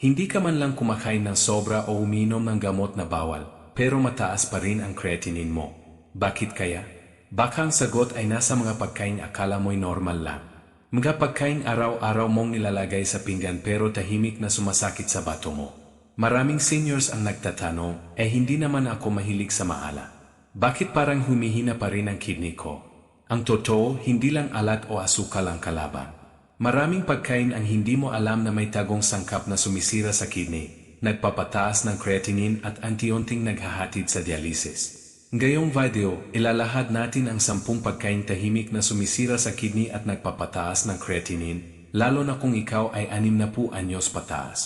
Hindi ka man lang kumakain ng sobra o uminom ng gamot na bawal, pero mataas pa rin ang creatinine mo. Bakit kaya? Baka ang sagot ay nasa mga pagkain akala mo'y normal lang. Mga pagkain araw-araw mong nilalagay sa pinggan pero tahimik na sumasakit sa bato mo. Maraming seniors ang nagtatanong, eh hindi naman ako mahilig sa maala. Bakit parang humihina pa rin ang kidney ko? Ang totoo, hindi lang alat o asukal ang kalaban. Maraming pagkain ang hindi mo alam na may tagong sangkap na sumisira sa kidney, nagpapataas ng creatinine at antionting naghahatid sa dialysis. Ngayong video, ilalahad natin ang sampung pagkain tahimik na sumisira sa kidney at nagpapataas ng creatinine, lalo na kung ikaw ay 60 anyos pataas.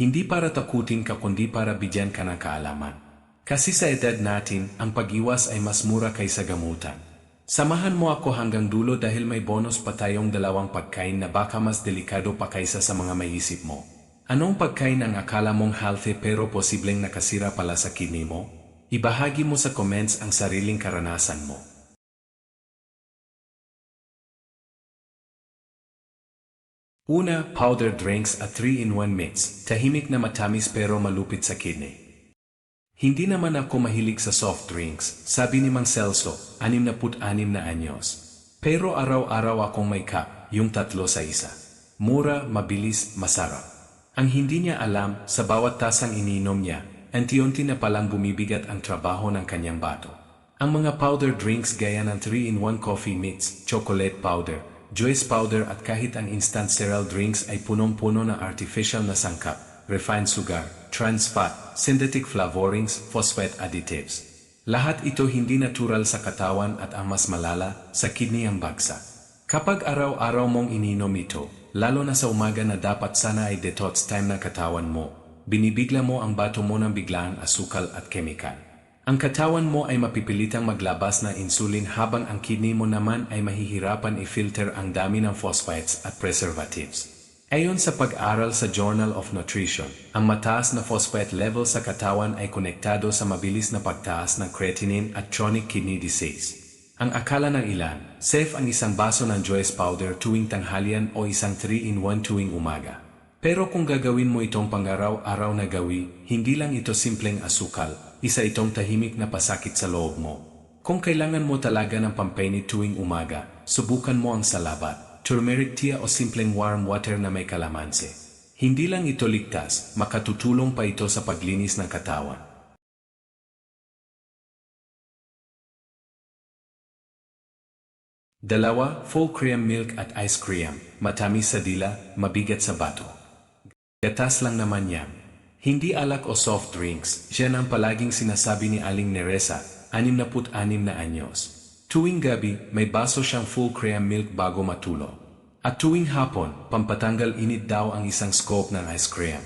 Hindi para takutin ka kundi para bigyan ka ng kaalaman. Kasi sa edad natin, ang pag-iwas ay mas mura kaysa gamutan. Samahan mo ako hanggang dulo dahil may bonus pa tayong dalawang pagkain na baka mas delikado pa kaysa sa mga maisip mo. Anong pagkain ang akala mong healthy pero posibleng nakasira pala sa kidney mo? Ibahagi mo sa comments ang sariling karanasan mo. Una, powder drinks at 3-in-1 mix, tahimik na matamis pero malupit sa kidney. Hindi naman ako mahilig sa soft drinks, sabi ni Mang Celso, 66 na anyos. Pero araw-araw akong may cup, yung tatlo sa isa. Mura, mabilis, masarap. Ang hindi niya alam, sa bawat tasang ininom niya, anti-unti na palang bumibigat ang trabaho ng kanyang bato. Ang mga powder drinks gaya ng 3-in-1 coffee mix, chocolate powder, juice powder at kahit ang instant cereal drinks ay punong-puno ng artificial na sangkap, refined sugar, trans fat, synthetic flavorings, phosphate additives. Lahat ito hindi natural sa katawan at ang mas malala, sa kidney ang bagsak. Kapag araw-araw mong ininom ito, lalo na sa umaga na dapat sana ay detox time ng katawan mo, binibigla mo ang bato mo ng biglaang asukal at kemikal. Ang katawan mo ay mapipilitang maglabas ng insulin habang ang kidney mo naman ay mahihirapan i-filter ang dami ng phosphates at preservatives. Ayon sa pag-aral sa Journal of Nutrition, ang mataas na phosphate level sa katawan ay konektado sa mabilis na pagtaas ng creatinine at chronic kidney disease. Ang akala ng ilan, safe ang isang baso ng Joyce powder tuwing tanghalian o isang 3-in-1 tuwing umaga. Pero kung gagawin mo itong pangaraw-araw na gawi, hindi lang ito simpleng asukal, isa itong tahimik na pasakit sa loob mo. Kung kailangan mo talaga ng pampainit tuwing umaga, subukan mo ang salabat, turmeric tea o simpleng warm water na may kalamansi. Hindi lang ito ligtas, makatutulong pa ito sa paglinis ng katawan. Dalawa, full cream milk at ice cream, matamis sa dila, mabigat sa bato. Gatas lang naman yan. Hindi alak o soft drinks, siya ang palaging sinasabi ni Aling Neresa, 66 na anyos. Tuwing gabi, may baso siyang full cream milk bago matulog. At tuwing hapon, pampatanggal init daw ang isang scoop ng ice cream.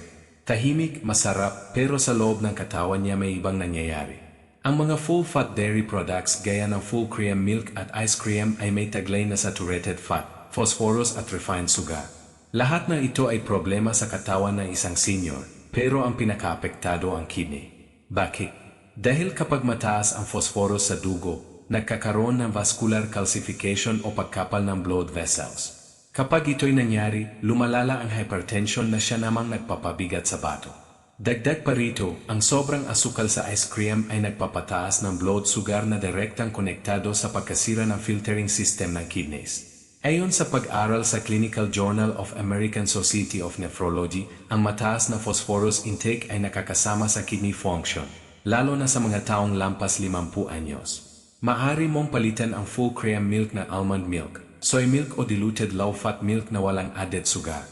Tahimik, masarap, pero sa loob ng katawan niya may ibang nangyayari. Ang mga full-fat dairy products gaya ng full cream milk at ice cream ay may taglay na saturated fat, phosphorus at refined sugar. Lahat ng ito ay problema sa katawan ng isang senior, pero ang pinakaapektado ang kidney. Bakit? Dahil kapag mataas ang phosphorus sa dugo, nagkakaroon ng vascular calcification o pagkapal ng blood vessels. Kapag ito'y nangyari, lumalala ang hypertension na siya namang nagpapabigat sa bato. Dagdag pa rito, ang sobrang asukal sa ice cream ay nagpapataas ng blood sugar na direktang konektado sa pagkasira ng filtering system ng kidneys. Ayon sa pag-aral sa Clinical Journal of American Society of Nephrology, ang mataas na phosphorus intake ay nakakasama sa kidney function, lalo na sa mga taong lampas 50 anyos. Maari mong palitan ang full cream milk na almond milk, soy milk o diluted low-fat milk na walang added sugar.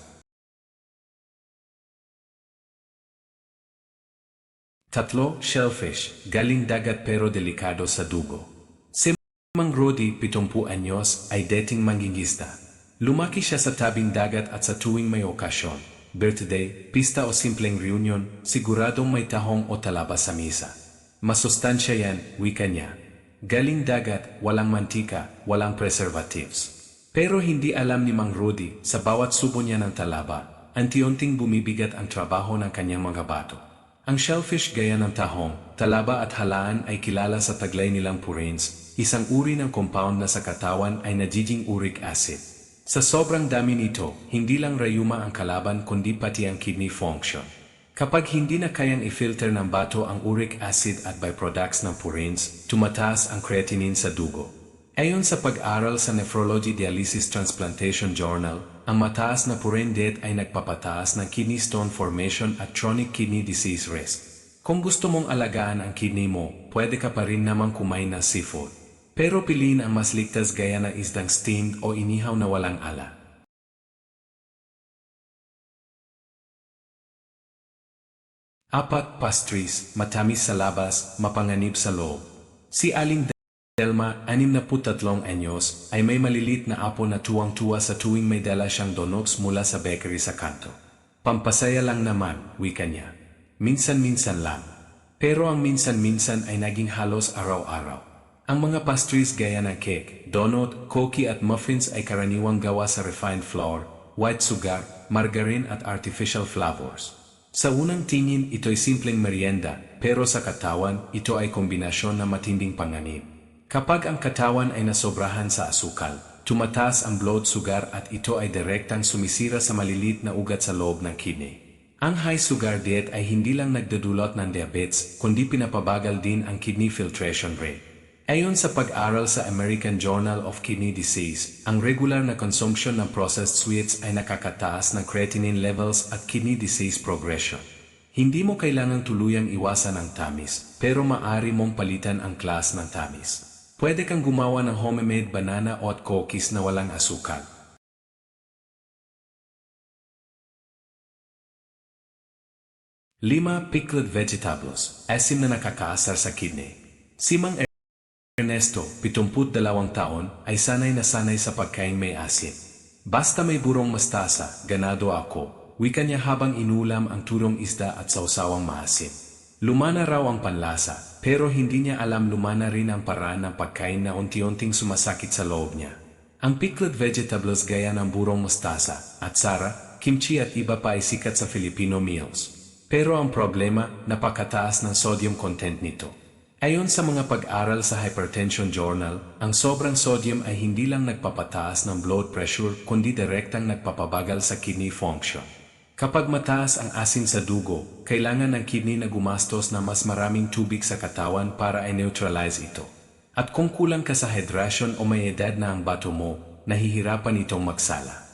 Tatlo, shellfish, galing dagat pero delikado sa dugo. Si Mang Rodi, 70 anyos, ay dating mangingisda. Lumaki siya sa tabing dagat at sa tuwing may okasyon, birthday, pista o simpleng reunion, siguradong may tahong o talaba sa misa. Masustansya yan, wika niya. Galing dagat, walang mantika, walang preservatives. Pero hindi alam ni Mang Rudy, sa bawat subo niya ng talaba, anti-unting bumibigat ang trabaho ng kanyang mga bato. Ang shellfish gaya ng tahong, talaba at halaan ay kilala sa taglay nilang purines, isang uri ng compound na sa katawan ay nagiging uric acid. Sa sobrang dami nito, hindi lang rayuma ang kalaban kundi pati ang kidney function. Kapag hindi na kayang i-filter ng bato ang uric acid at byproducts ng purines, tumataas ang creatinine sa dugo. Ayon sa pag-aral sa Nephrology Dialysis Transplantation Journal, ang mataas na purine death ay nagpapataas ng kidney stone formation at chronic kidney disease risk. Kung gusto mong alagaan ang kidney mo, pwede ka pa rin namang kumain ng seafood. Pero piliin ang mas ligtas gaya ng isdang steamed o inihaw na walang ala. Apat, pastries, matamis sa labas, mapanganib sa loob. Si Aling Delma, 63 anyos, ay may malilit na apo na tuwang-tuwa sa tuwing may dala siyang donuts mula sa bakery sa kanto. Pampasaya lang naman, wika niya. Minsan-minsan lang. Pero ang minsan-minsan ay naging halos araw-araw. Ang mga pastries gaya ng cake, donut, cookie at muffins ay karaniwang gawa sa refined flour, white sugar, margarine at artificial flavors. Sa unang tingin, ito'y simpleng merienda, pero sa katawan, ito ay kombinasyon na matinding panganib. Kapag ang katawan ay nasobrahan sa asukal, tumataas ang blood sugar at ito ay direktang sumisira sa malilit na ugat sa loob ng kidney. Ang high sugar diet ay hindi lang nagdudulot ng diabetes, kundi pinapabagal din ang kidney filtration rate. Ayon sa pag-aral sa American Journal of Kidney Disease, ang regular na consumption ng processed sweets ay nakakataas ng creatinine levels at kidney disease progression. Hindi mo kailangang tuluyang iwasan ang tamis, pero maari mong palitan ang class ng tamis. Pwede kang gumawa ng homemade banana o at cookies na walang asukal. Lima pickled vegetables, asim na nakakaasar sa kidney. Si Mang Ernesto, 72 taon, ay sanay na sanay sa pagkain may asin. Basta may burong mastasa, ganado ako, wika niya habang inulam ang turong isda at sausawang maasim. Lumana raw ang panlasa, pero hindi niya alam lumana rin ang paraan ng pagkain na unti-unting sumasakit sa loob niya. Ang pickled vegetables gaya ng burong mustasa, at sara, kimchi at iba pa ay sikat sa Filipino meals. Pero ang problema, napakataas ng sodium content nito. Ayon sa mga pag-aral sa Hypertension Journal, ang sobrang sodium ay hindi lang nagpapataas ng blood pressure kundi direktang nagpapabagal sa kidney function. Kapag mataas ang asin sa dugo, kailangan ng kidney na gumastos na mas maraming tubig sa katawan para i-neutralize ito. At kung kulang ka sa hydration o may edad na ang bato mo, nahihirapan itong magsala.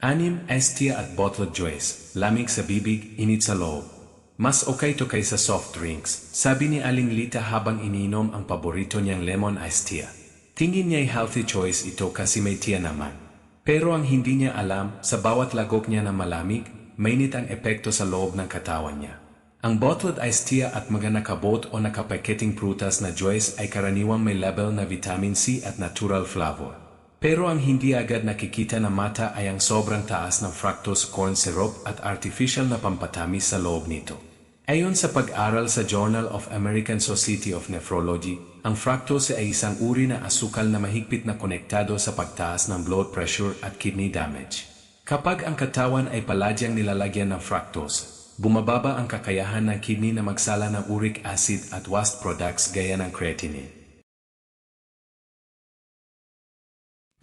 Anim, Estia at bottled juice, lamig sa bibig, init sa loob. Mas okay to kaysa soft drinks, sabi ni Aling Lita habang ininom ang paborito niyang lemon iced tea. Tingin niya'y healthy choice ito kasi may tea naman. Pero ang hindi niya alam, sa bawat lagok niya na malamig, mainit ang epekto sa loob ng katawan niya. Ang bottled iced tea at mga nakabot o nakapaketing prutas na juice ay karaniwang may level na vitamin C at natural flavor. Pero ang hindi agad nakikita na mata ay ang sobrang taas ng fructose corn syrup at artificial na pampatamis sa loob nito. Ayon sa pag-aral sa Journal of American Society of Nephrology, ang fructose ay isang uri na asukal na mahigpit na konektado sa pagtaas ng blood pressure at kidney damage. Kapag ang katawan ay paladyang nilalagyan ng fructose, bumababa ang kakayahan ng kidney na magsala ng uric acid at waste products gaya ng creatinine.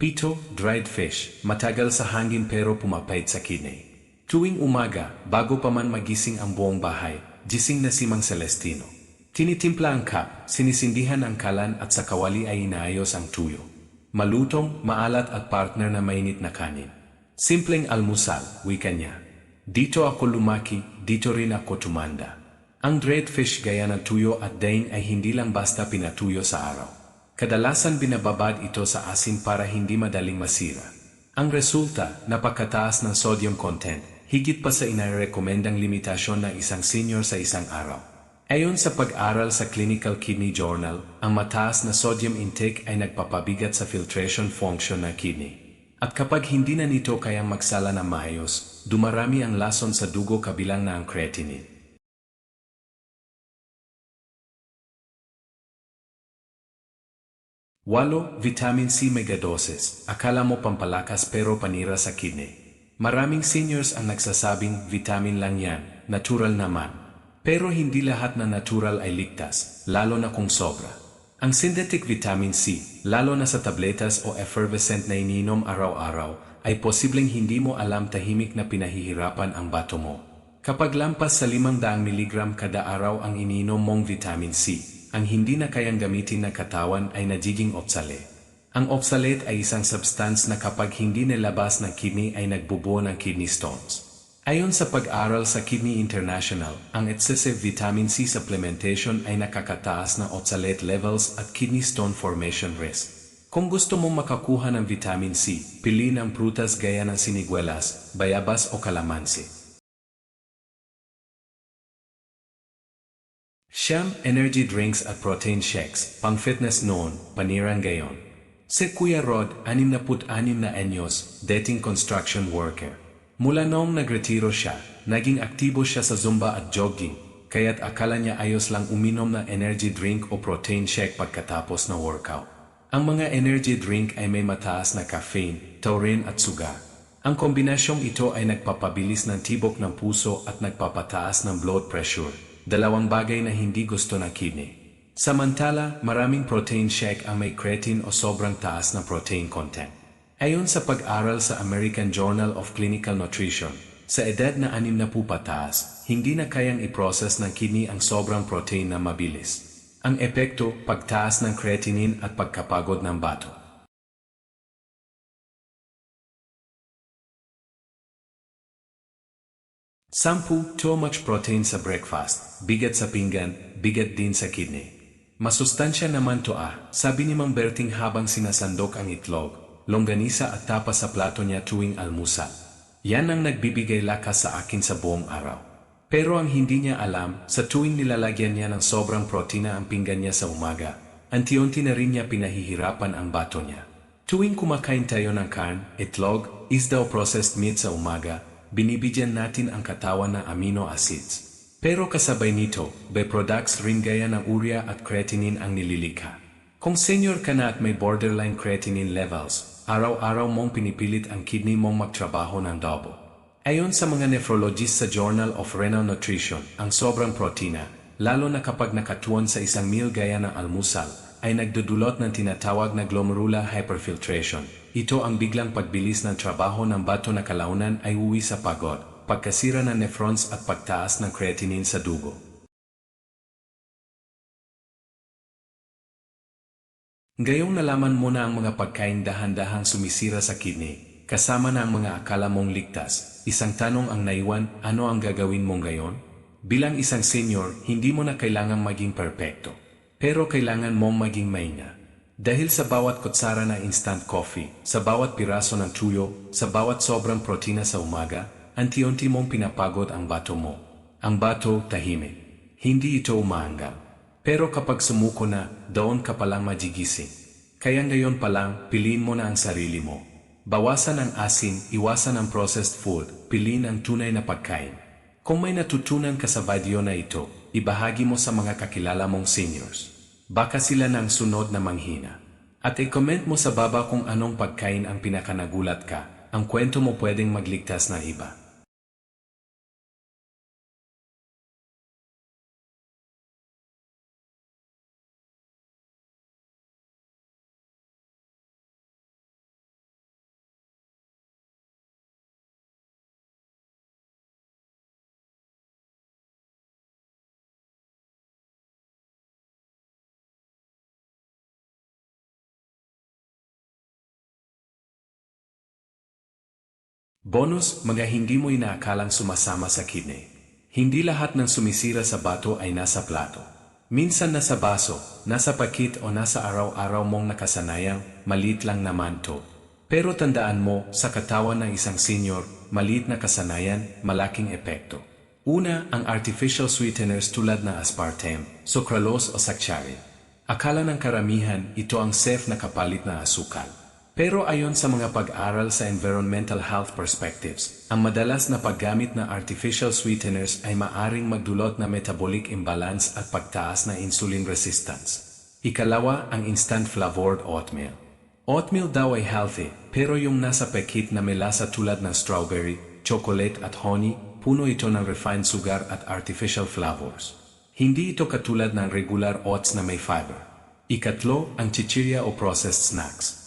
Pito, dried fish, matagal sa hangin pero pumapait sa kidney. Tuwing umaga, bago pa man magising ang buong bahay, gising na si Mang Celestino. Tinitimpla ang cup, sinisindihan ang kalan at sa kawali ay inaayos ang tuyo. Malutong, maalat at partner na mainit na kanin. Simpleng almusal, wika niya. Dito ako lumaki, dito rin ako tumanda. Ang dried fish gaya ng tuyo at dain ay hindi lang basta pinatuyo sa araw. Kadalasan binababad ito sa asin para hindi madaling masira. Ang resulta, napakataas ng sodium content, higit pa sa inarekomendang limitasyon ng isang senior sa isang araw. Ayon sa pag-aral sa Clinical Kidney Journal, ang mataas na sodium intake ay nagpapabigat sa filtration function ng kidney. At kapag hindi na nito kayang magsala ng maayos, dumarami ang lason sa dugo kabilang na ang creatinine. Walo, vitamin C megadoses. Akala mo pampalakas pero panira sa kidney. Maraming seniors ang nagsasabing vitamin lang yan, natural naman. Pero hindi lahat na natural ay ligtas, lalo na kung sobra. Ang synthetic vitamin C, lalo na sa tabletas o effervescent na ininom araw-araw, ay posibleng hindi mo alam tahimik na pinahihirapan ang bato mo. Kapag lampas sa 500 mg kada araw ang ininom mong vitamin C, ang hindi na kayang gamitin ng katawan ay nagiging obsolete. Ang obsolete ay isang substance na kapag hindi nilabas ng kidney ay nagbubuo ng kidney stones. Ayon sa pag-aral sa Kidney International, ang excessive vitamin C supplementation ay nakakataas ng oxalate levels at kidney stone formation risk. Kung gusto mong makakuha ng vitamin C, piliin ang prutas gaya ng siniguelas, bayabas o kalamansi. Siyam energy drinks at protein shakes, pang fitness noon, panirang gayon. Si Kuya Rod, 66 na anyos, dating construction worker. Mula noong nagretiro siya, naging aktibo siya sa Zumba at jogging, kaya't akala niya ayos lang uminom ng energy drink o protein shake pagkatapos ng workout. Ang mga energy drink ay may mataas na caffeine, taurine at sugar. Ang kombinasyong ito ay nagpapabilis ng tibok ng puso at nagpapataas ng blood pressure dalawang bagay na hindi gusto ng kidney. Samantala, maraming protein shake ang may creatine o sobrang taas na protein content. Ayon sa pag-aral sa American Journal of Clinical Nutrition, sa edad na anim na pupataas, hindi na kayang i-process ng kidney ang sobrang protein na mabilis. Ang epekto, pagtaas ng creatinine at pagkapagod ng bato. Sampu, too much protein sa breakfast, bigat sa pinggan, bigat din sa kidney. Masustansya naman to ah, sabi ni Mang Berting habang sinasandok ang itlog, longganisa at tapa sa plato niya tuwing almusal. Yan ang nagbibigay lakas sa akin sa buong araw. Pero ang hindi niya alam, sa tuwing nilalagyan niya ng sobrang protina ang pinggan niya sa umaga, anti-unti na rin niya pinahihirapan ang bato niya. Tuwing kumakain tayo ng karn, itlog, isda o processed meat sa umaga, binibigyan natin ang katawan ng amino acids. Pero kasabay nito, byproducts rin gaya ng urea at creatinine ang nililikha. Kung senior ka na at may borderline creatinine levels, araw-araw mong pinipilit ang kidney mong magtrabaho ng double. Ayon sa mga nephrologists sa Journal of Renal Nutrition, ang sobrang protina, lalo na kapag nakatuon sa isang meal gaya ng almusal, ay nagdudulot ng tinatawag na glomerular hyperfiltration. Ito ang biglang pagbilis ng trabaho ng bato na kalaunan ay uwi sa pagod, pagkasira ng nephrons at pagtaas ng creatinine sa dugo. Gayong nalaman mo na ang mga pagkain dahan-dahang sumisira sa kidney, kasama na ang mga akala mong ligtas, isang tanong ang naiwan, ano ang gagawin mong gayon? Bilang isang senior, hindi mo na kailangang maging perpekto. Pero kailangan mong maging mainga. Dahil sa bawat kutsara na instant coffee, sa bawat piraso ng tuyo, sa bawat sobrang protina sa umaga, anti-unti mong pinapagod ang bato mo. Ang bato tahimik. Hindi ito umaanggal. Pero kapag sumuko na, doon ka palang majigising. Kaya ngayon pa lang, piliin mo na ang sarili mo. Bawasan ang asin, iwasan ang processed food, piliin ang tunay na pagkain. Kung may natutunan ka sa video na ito, ibahagi mo sa mga kakilala mong seniors. Baka sila nang sunod na manghina. At i-comment mo sa baba kung anong pagkain ang pinakanagulat ka, ang kwento mo pwedeng magligtas na iba. Bonus, mga hindi mo inaakalang sumasama sa kidney. Hindi lahat ng sumisira sa bato ay nasa plato. Minsan nasa baso, nasa pakit o nasa araw-araw mong nakasanayang, maliit lang naman to. Pero tandaan mo, sa katawan ng isang senior, maliit na kasanayan, malaking epekto. Una, ang artificial sweeteners tulad na aspartame, sucralose o saccharin. Akala ng karamihan, ito ang safe na kapalit na asukal. Pero ayon sa mga pag-aral sa environmental health perspectives, ang madalas na paggamit na artificial sweeteners ay maaring magdulot na metabolic imbalance at pagtaas na insulin resistance. Ikalawa, ang instant flavored oatmeal. Oatmeal daw ay healthy, pero yung nasa pekit na may lasa tulad ng strawberry, chocolate at honey, puno ito ng refined sugar at artificial flavors. Hindi ito katulad ng regular oats na may fiber. Ikatlo, ang chichirya o processed snacks.